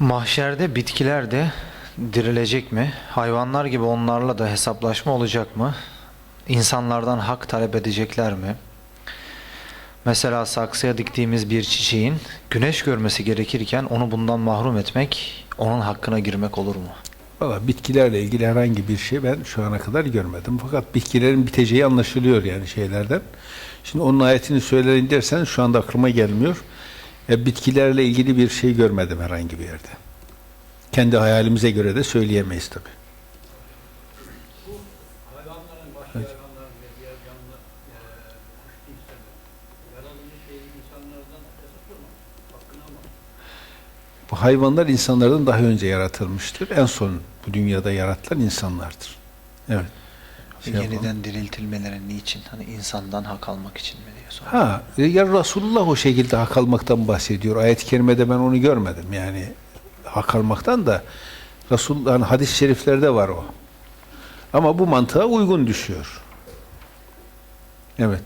Mahşerde bitkiler de dirilecek mi? Hayvanlar gibi onlarla da hesaplaşma olacak mı? İnsanlardan hak talep edecekler mi? Mesela saksıya diktiğimiz bir çiçeğin güneş görmesi gerekirken onu bundan mahrum etmek, onun hakkına girmek olur mu? Valla bitkilerle ilgili herhangi bir şey ben şu ana kadar görmedim. Fakat bitkilerin biteceği anlaşılıyor yani şeylerden. Şimdi onun ayetini söyleyin dersen şu anda aklıma gelmiyor. E, bitkilerle ilgili bir şey görmedim herhangi bir yerde. Kendi hayalimize göre de söyleyemeyiz tabi. Bu hayvanlar insanlardan daha önce yaratılmıştır. En son bu dünyada yaratılan insanlardır. Evet. Şey yapalım. Yeniden diriltilmeleri niçin? Hani insandan hak almak için mi diye soruyor. Ha, ya Resulullah o şekilde hak almaktan bahsediyor. Ayet-i kerimede ben onu görmedim. Yani hak almaktan da Resulullah'ın hadis-i şeriflerde var o. Ama bu mantığa uygun düşüyor. Evet.